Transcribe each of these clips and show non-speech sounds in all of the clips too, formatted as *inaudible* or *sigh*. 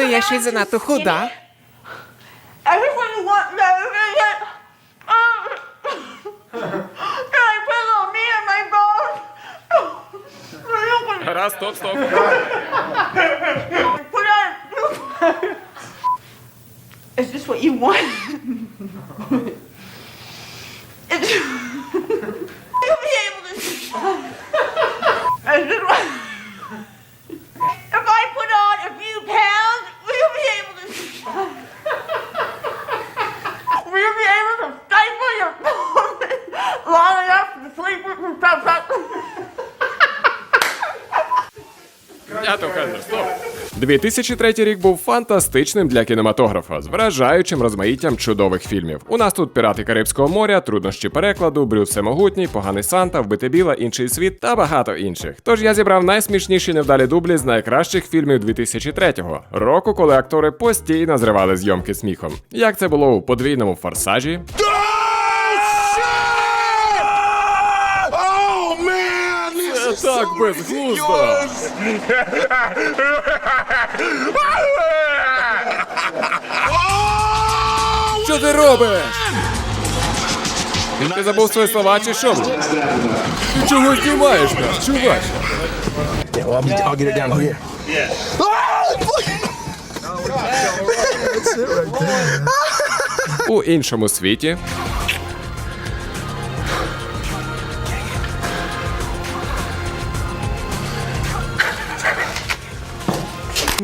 ty jesteś za nadto chuda. Raz, stop, stop. Is this what you want? Хендер, стоп. 2003 рік був фантастичним для кінематографа з вражаючим розмаїттям чудових фільмів. У нас тут пірати Карибського моря, труднощі перекладу, Брюс Всемогутній, поганий Санта, вбити біла, інший світ та багато інших. Тож я зібрав найсмішніші невдалі дублі з найкращих фільмів 2003-го, року, коли актори постійно зривали зйомки сміхом. Як це було у подвійному форсажі, is так безглуздо. Що ти робиш? Ти забув свої слова чи що? Ти чого знімаєш нас, чуваче? Yeah, well, I'll,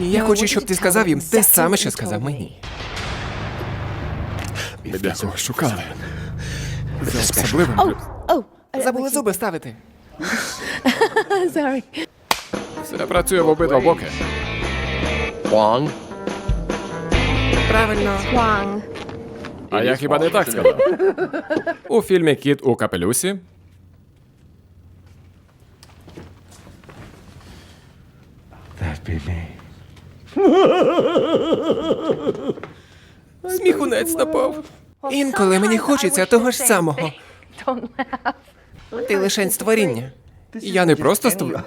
я хочу, щоб ти сказав їм те саме, що сказав мені. Ми декого шукали. За особливим. Забули зуби ставити. *laughs* sorry. Все працює в обидва боки. Wong. Правильно. Wang. А я хіба не так сказав? У фільмі Кіт у капелюсі That'd be me. Сміхунець напав. Інколи мені хочеться того ж самого. Ти лишень створіння. Я не просто створ...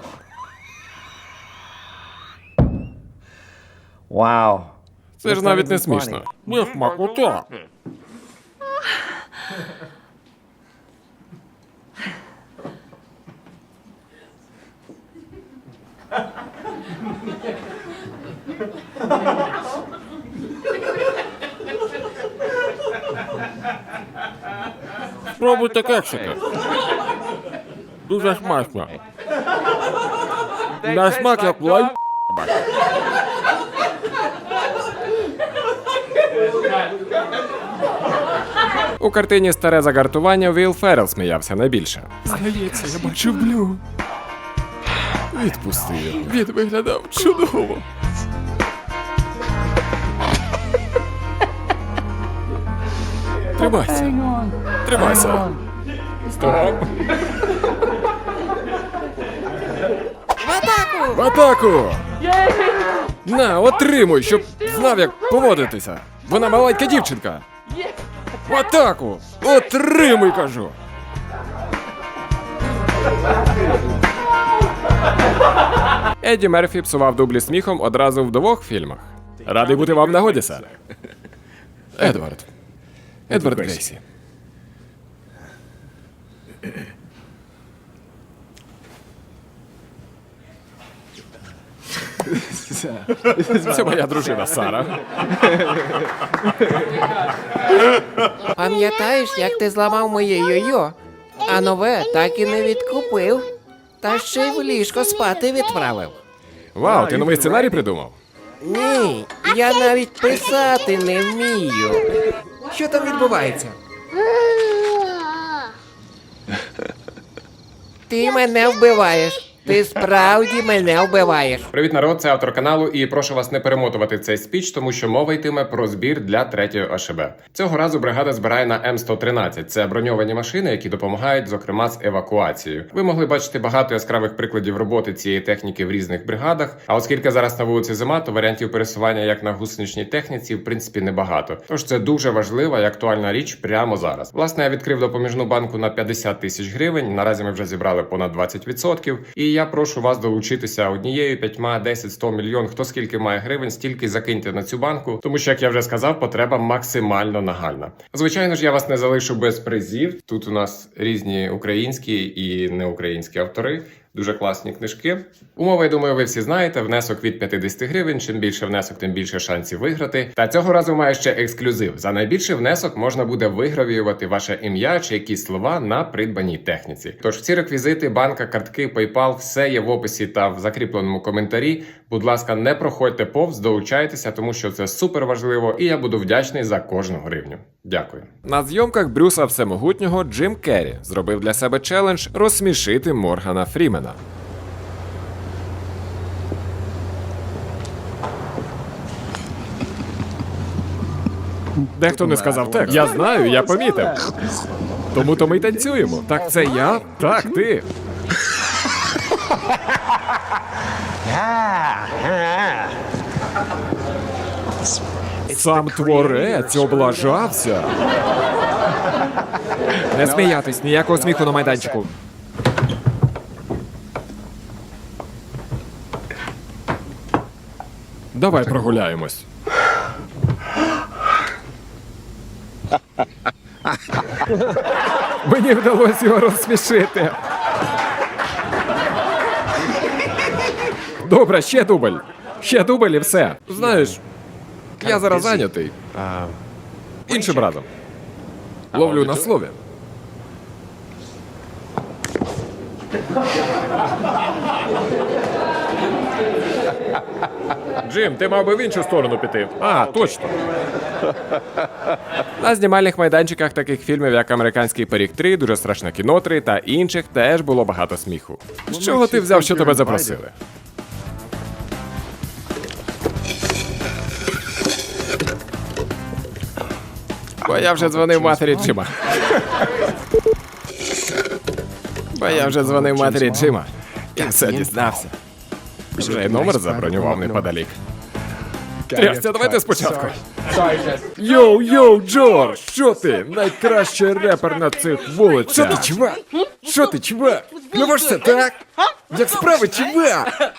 Wow. це ж навіть не смішно. Ні, смакота. Спробуйте кексики. Дуже смачно. На смак як лай. У картині Старе загартування Вілл Феррел сміявся найбільше. Здається, я бачив блю. Відпусти його. Він виглядав чудово. Тримайся. Тримайся. Стоп. В атаку! В атаку! На, отримуй, щоб знав, як поводитися. Вона маленька дівчинка. В атаку! Отримуй, кажу! Едді Мерфі псував дублі сміхом одразу в двох фільмах. Радий бути вам нагоді, сер. Едвард. Едвард Грейсі. Це моя дружина Сара. Пам'ятаєш, як ти зламав моє йо-йо, а нове так і не відкупив. Та ще й в ліжко спати відправив. Вау, ти новий сценарій придумав? Ні, я навіть писати не вмію. Що там відбувається? Ти мене вбиваєш. Ти справді мене вбиваєш. Привіт, народ, це автор каналу, і прошу вас не перемотувати цей спіч, тому що мова йтиме про збір для третьої ОШБ. Цього разу бригада збирає на М113. Це броньовані машини, які допомагають, зокрема, з евакуацією. Ви могли бачити багато яскравих прикладів роботи цієї техніки в різних бригадах. А оскільки зараз на вулиці зима, то варіантів пересування як на гусеничній техніці, в принципі, небагато. Тож це дуже важлива і актуальна річ прямо зараз. Власне, я відкрив допоміжну банку на 50 тисяч гривень. Наразі ми вже зібрали понад 20%. І я прошу вас долучитися однією, п'ятьма, десять, сто мільйон, хто скільки має гривень, стільки закиньте на цю банку, тому що, як я вже сказав, потреба максимально нагальна. Звичайно ж, я вас не залишу без призів. Тут у нас різні українські і неукраїнські автори. Дуже класні книжки. Умови, я думаю, ви всі знаєте. Внесок від 50 гривень. Чим більше внесок, тим більше шансів виграти. Та цього разу має ще ексклюзив. За найбільший внесок можна буде вигравіювати ваше ім'я чи якісь слова на придбаній техніці. Тож всі реквізити, банка, картки, PayPal, все є в описі та в закріпленому коментарі. Будь ласка, не проходьте повз, долучайтеся, тому що це супер важливо, і я буду вдячний за кожну гривню. Дякую. На зйомках Брюса Всемогутнього Джим Керрі зробив для себе челендж розсмішити Моргана Фрімена. Дехто не сказав текст. Я знаю, я помітив. Тому то ми й танцюємо. Так це я? Так, ти. Сам творець облажався. Не сміятись, ніякого сміху на майданчику. Давай прогуляємось. *laughs* Мені вдалося його розсмішити. Добре, ще дубль. Ще дубль і все. Знаєш, я зараз зайнятий. Іншим разом. Ловлю на слові. Джим, ти мав би в іншу сторону піти. А, точно. На знімальних майданчиках таких фільмів, як Американський пиріг 3, дуже страшне кіно 3 та інших, теж було багато сміху. З чого ти взяв, що тебе запросили? Бо я вже дзвонив матері Джима. Бо я вже дзвонив матері Джима. Я все дізнався. Вже й номер забронював неподалік. Трясся, давайте спочатку. Йоу, йоу, Джордж, що ти? Найкращий репер на цих вулицях. Що ти, чувак? Що ти, чувак? Пливешся так? Як справи, чувак?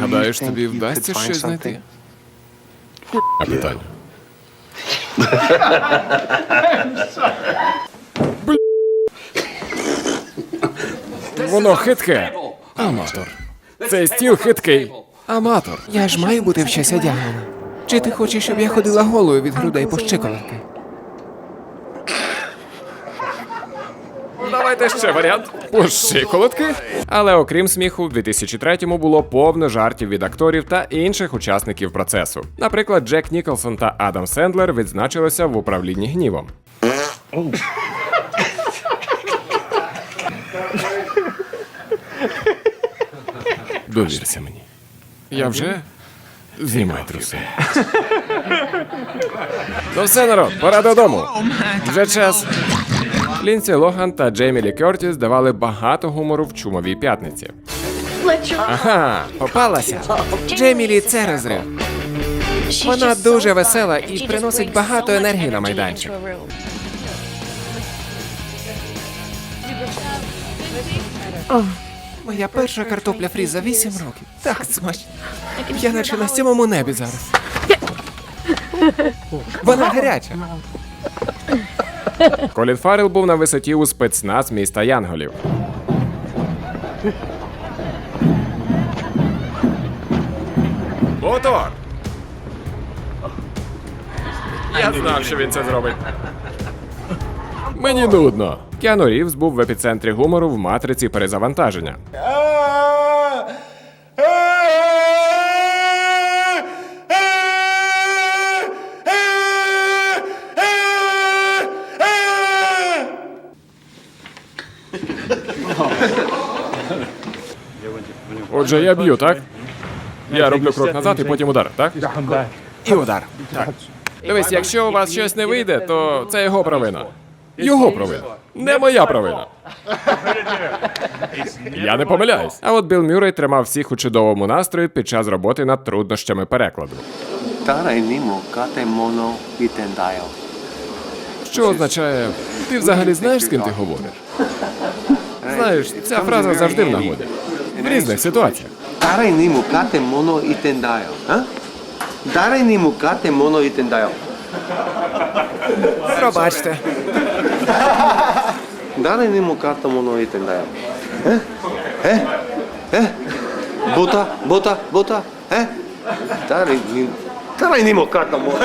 Гадаєш, тобі вдасться щось знайти? А питання. Бл- Воно хитке. Аматор. Цей стіл хиткий. Аматор. Я ж маю бути в щось одягнена. Чи ти хочеш, щоб я ходила голою від грудей по щиколотки? Давайте ще варіант. Пошиколотки. Але окрім сміху, в 2003-му було повно жартів від акторів та інших учасників процесу. Наприклад, Джек Ніколсон та Адам Сендлер відзначилися в управлінні гнівом. Довірся мені. Я вже знімай труси. Ну все, народ, пора додому. Вже час. Лінсі Логан та Джеймі Лі Кертіс давали багато гумору в чумовій п'ятниці. Ага, попалася. Джемілі це розрив. Вона дуже весела і приносить багато енергії на майданчик. Моя перша картопля фрі за 8 років. Так смачно. Я наче на сьомому небі зараз. Вона гаряча. Колін Фаррелл був на висоті у спецназ міста Янголів. Мотор! Я знав, що він це зробить. Мені нудно. Кіану Рівз був в епіцентрі гумору в матриці перезавантаження. Отже, я б'ю, так? Я роблю крок назад і потім удар, так? І удар. Дивись, якщо у вас щось не вийде, то це його провина. Його провина. Не моя провина. Я не помиляюсь. А от Біл Мюррей тримав всіх у чудовому настрої під час роботи над труднощами перекладу. Що означає, ти взагалі знаєш, з ким ти говориш? Знаєш, ця фраза завжди в нагоді. В різних ситуаціях. Дарай нему кате моно і тендайо. Дарай нему кате моно і тендайо. Пробачте. Дали ним катамоно і так далі. Е? Е? Е? Бота, бота, бота, е? Дали ним. Дали ним катамоно.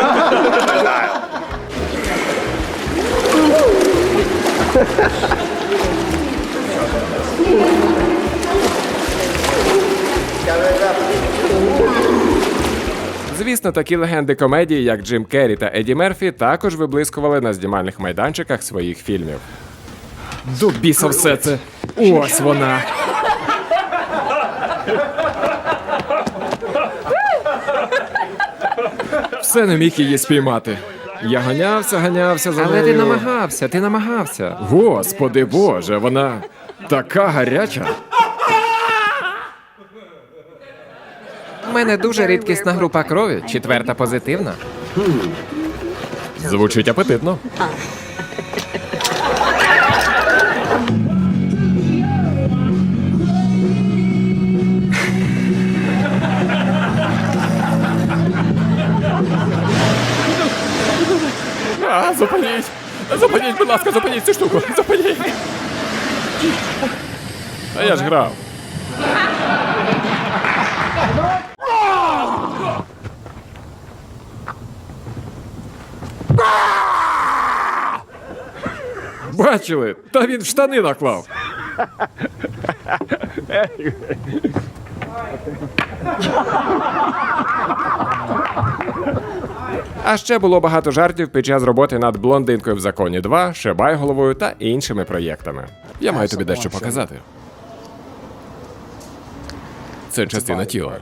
Я Звісно, такі легенди комедії, як Джим Керрі та Еді Мерфі, також виблискували на знімальних майданчиках своїх фільмів. До біса все це. Ось вона. Все не міг її спіймати. Я ганявся, ганявся за Але нею. ти намагався, ти намагався. Господи Боже, вона така гаряча. Мене дуже рідкісна група крові, четверта позитивна. Звучить апетитно. А, зупиніть! Зупиніть, будь ласка, зупиніть цю штуку! Зупиніть! А я ж грав. Бачили? Та він в штани наклав. А ще було багато жартів під час роботи над блондинкою в законі 2, Шибайголовою та іншими проєктами. Я маю тобі дещо показати. Це частина тіла.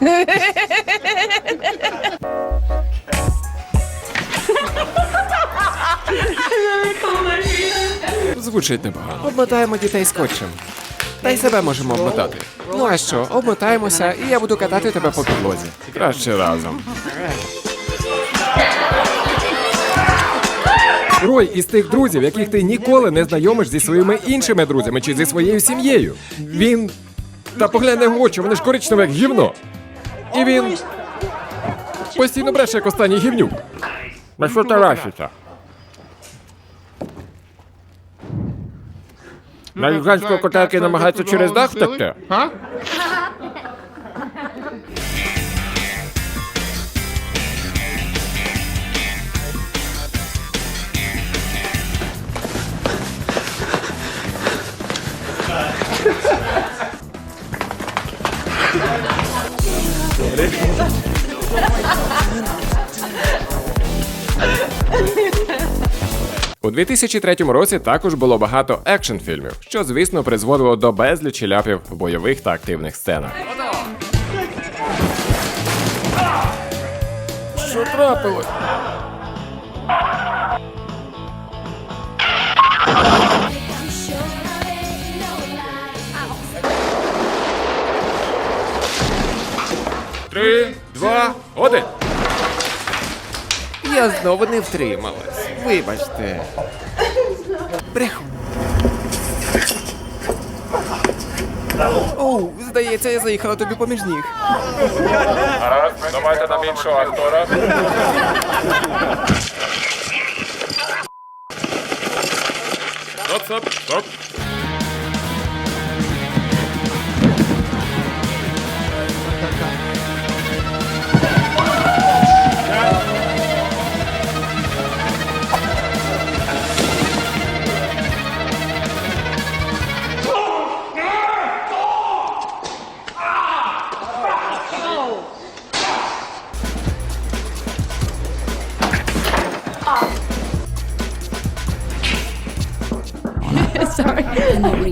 *laughs* Звучить непогано. Обмотаємо дітей скотчем. Та й себе можемо обмотати. Ну а що, обмотаємося, і я буду катати тебе по підлозі. Краще разом. Рой із тих друзів, яких ти ніколи не знайомиш зі своїми іншими друзями чи зі своєю сім'єю. Він. Та поглянь на очі, вони ж коричневе як гівно. І він. Постійно бреше, як останній гівнюк. На що На юганського кота, який намагається через дах втекти? У *laughs* 2003 році також було багато екшн фільмів, що звісно призводило до безлічі ляпів в бойових та активних сценах. Що трапилось? Три, два, один. Я знову не втрималась. Вибачте. Бреху. Оу, здається, я заїхала тобі поміж ніг. Гаразд, давайте нам іншого актора. Стоп, стоп, стоп.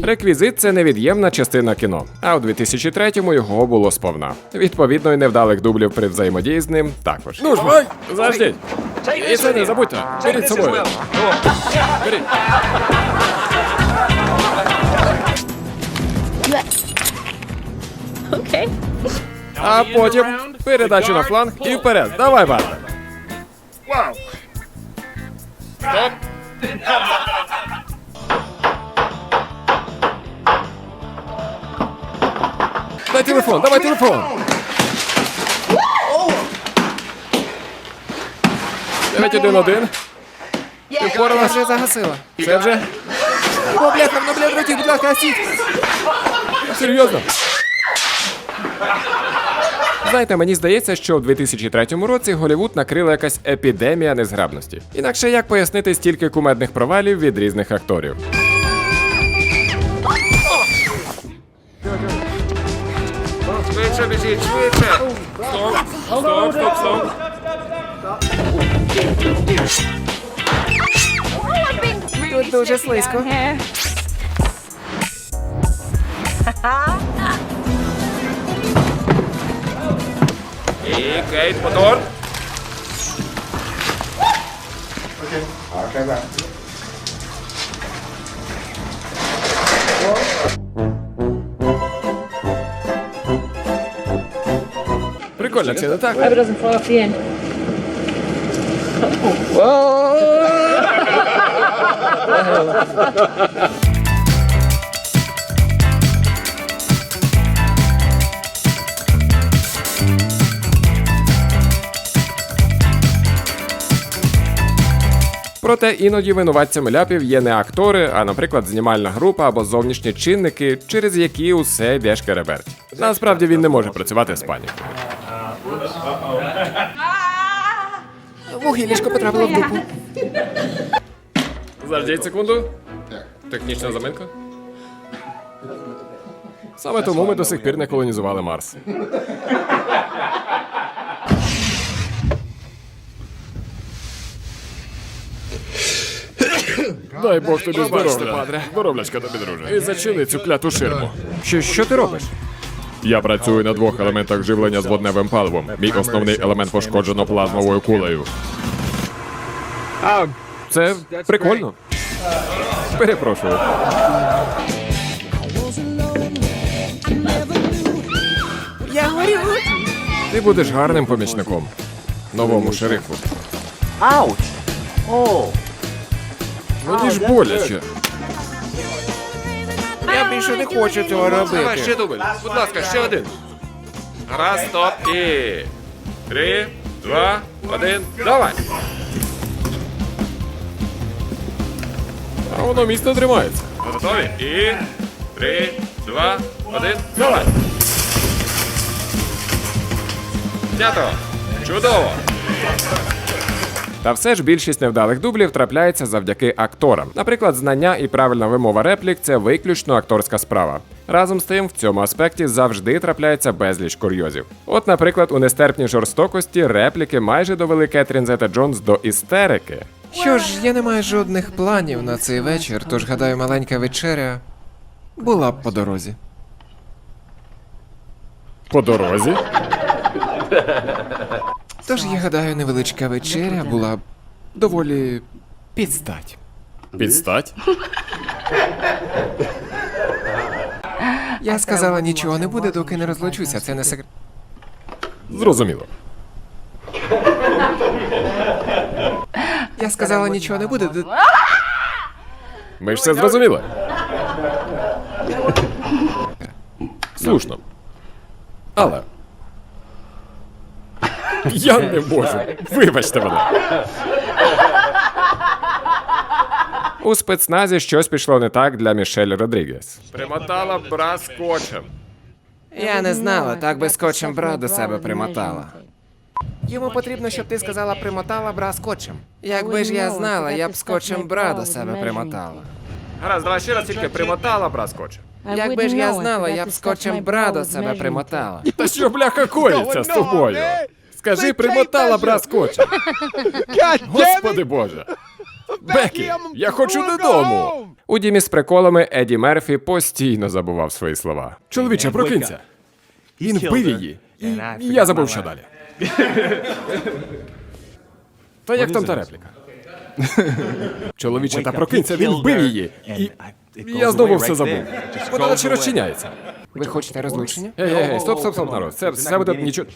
Реквізит це невід'ємна частина кіно. А у 2003-му його було сповна. Відповідно, і невдалих дублів при взаємодії з ним також. Ну ж, заждіть! І це не забудьте. Беріть з собою. Беріть. А потім передачу на фланг і вперед. Давай, Барте. Стоп. Дай телефон, давай телефон. Дев'ять один один. Ти впоралась? вже загасила. Це вже? О, бляха, ну, бля, братів, будь ласка, гасіть. Серйозно? Знаєте, мені здається, що у 2003 році Голівуд накрила якась епідемія незграбності. Інакше як пояснити стільки кумедних провалів від різних акторів? Швидше біжіть, швидше. Стоп, стоп, стоп. Тут дуже слизько. І Кейт, мотор. Прикольно, це не так? Hope it doesn't fall off the end. Проте іноді винуватцями ляпів є не актори, а, наприклад, знімальна група або зовнішні чинники, через які усе йде шкереберть. Насправді він не може працювати з панікою. Вугілішко потрапило в дупу. Заждіть секунду. Технічна заминка. Саме тому ми до сих пір не колонізували Марс. Дай Бог тобі здоров'я. Здоровлячка тобі, друже. І зачини цю кляту ширму. Що, що ти робиш? Я працюю на двох елементах живлення з водневим паливом. Мій основний елемент пошкоджено плазмовою кулею. А, це прикольно. Перепрошую. Я горю. Ти будеш гарним помічником. Новому шерифу. Ауч! О! Мені ж боляче. Я більше не хочу цього Давай ще робити. дубль. Будь ласка, ще один. Раз, стоп і. Три, два, один. Давай. А воно міцно тримається. Готові? І. Три, два, один. Давай. Знято. Чудово. Та все ж більшість невдалих дублів трапляється завдяки акторам. Наприклад, знання і правильна вимова реплік це виключно акторська справа. Разом з тим, в цьому аспекті завжди трапляється безліч курйозів. От, наприклад, у нестерпній жорстокості репліки майже довели Кетрін Зета Джонс до істерики. Що ж, я не маю жодних планів на цей вечір, тож гадаю, маленька вечеря була б по дорозі. По дорозі. Тож я гадаю, невеличка вечеря була б доволі підстать. Підстать. Я сказала, нічого не буде, доки не розлучуся. Це не секрет. Зрозуміло. Я сказала, нічого не буде. Ми ж все зрозуміли. Слушно. Але. Я не можу. Вибачте мене. У спецназі щось пішло не так для Мішель Родрігес. Примотала бра скотчем. Я не знала, так би скотчем бра до себе примотала. Йому потрібно, щоб ти сказала примотала бра скотчем. Якби ж я знала, я б скотчем бра до себе примотала. Гаразд, давай ще раз тільки примотала бра скотчем. Якби ж я знала, я б скотчем бра до себе примотала. Та що бляха коїться з тобою? Скажи, примотала бра скотчем. *laughs* Господи Боже. Бекі, я хочу додому. У дімі з приколами Еді Мерфі постійно забував свої слова. Чоловіче, прокинься. Він вбив її. І я забув, що далі. Та як там та репліка? *laughs* Чоловіче, та прокинься, він вбив її. І я знову все забув. Вона наче розчиняється. Ви хочете розлучення? Ей, ей, ей, стоп, стоп, стоп, народ. Це все буде нічого.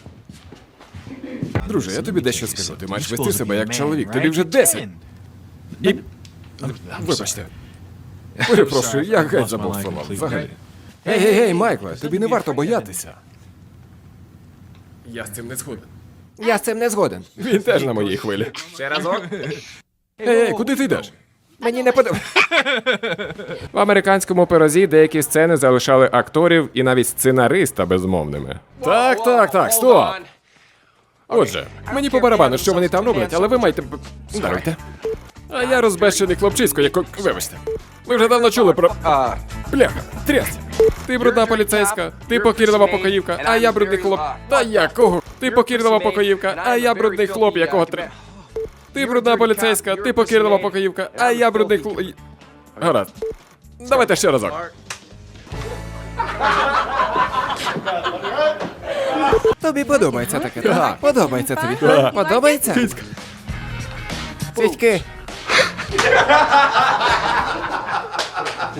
Друже, я тобі дещо скажу. Ти маєш вести себе як чоловік. Тобі вже 10. І. Вибачте. Перепрошую, я геть забув слова. Взагалі. Гей, гей, гей, Майкле, тобі не варто боятися. Я з цим не згоден. Я з цим не згоден. Він теж на моїй хвилі. Ще разок. Ей, ей, куди ти йдеш? Мені не подобається. В американському пирозі деякі сцени залишали акторів і навіть сценариста безмовними. Так, так, так, стоп! Отже, мені по барабану, що вони там роблять, але ви маєте. Даруйте. А я розбещений хлопчисько, яко. Вибачте. Ви вже давно чули про. Бляха, трясся. Ти брудна поліцейська, ти покірлива покоївка, а я брудний хлоп. Та якого? Ти покірлива покоївка, а я брудний хлоп, якого три. Ти брудна поліцейська, ти покірлива покоївка, а я брудний хлоп. Гаразд. Давайте ще разок. Тобі подобається таке, так? Подобається тобі. Подобається? Цицьки.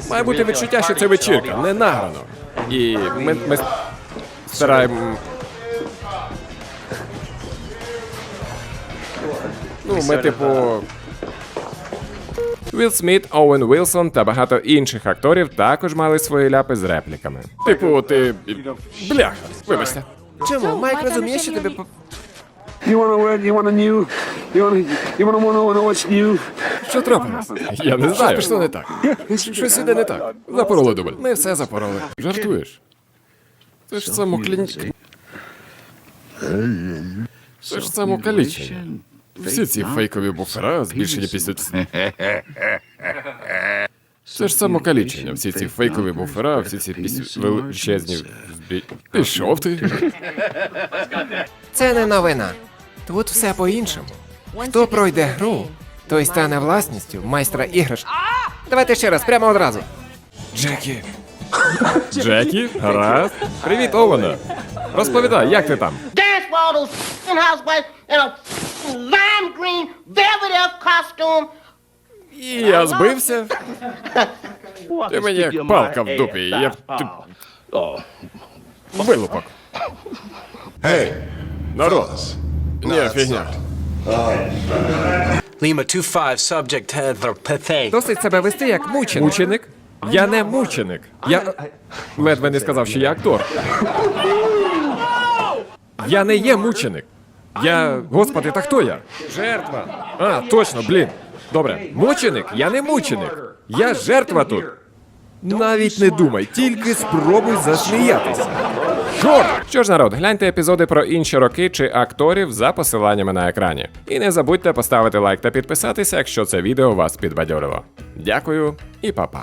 Має бути відчуття, що це вечірка, не награно. І ми, ми стараємо. Ну, ми, типу. Вілл Сміт, Оуен Вілсон та багато інших акторів також мали свої ляпи з репліками. Типу, ти. Бляха, вибачте. Чому? Майк розуміє, що тобі по- You wanna what? You wanna new? You wanna you wanna wanna know what's new? Що трапилось? Я не знаю. Пішло не так. Щось іде не так. Запороли дубль. Ми все запороли. Жартуєш? Це ж самоклінь... Це ж самокалічення. Всі ці фейкові буфера, збільшені після... Це ж самокалічення. Всі ці фейкові буфера, всі ці піс... величезні... збі- Пішов ти. Це не новина. Тут все по-іншому. Хто пройде гру, той стане власністю майстра іграш. Давайте ще раз, прямо одразу. Джекі. Джекі? Гаразд. Привіт, Овена. Розповідай, як ти там? All those f***ing housewives in a f***ing lime green velvet elf costume. І я збився. Ти мені як палка в дупі. Я б ти... Вилупок. Гей, народ. Ні, фігня. Lima 2-5, subject. Досить себе вести як мученик. Мученик? Я не мученик. Я ледве не сказав, що я актор. Я не є мученик. Я. Господи, та хто я? Жертва. А, точно, блін. Добре, мученик? Я не мученик. Я жертва тут. Навіть не думай, тільки спробуй засміятися. Чорт! Що ж, народ, гляньте епізоди про інші роки чи акторів за посиланнями на екрані. І не забудьте поставити лайк та підписатися, якщо це відео вас підбадьорило. Дякую і па-па.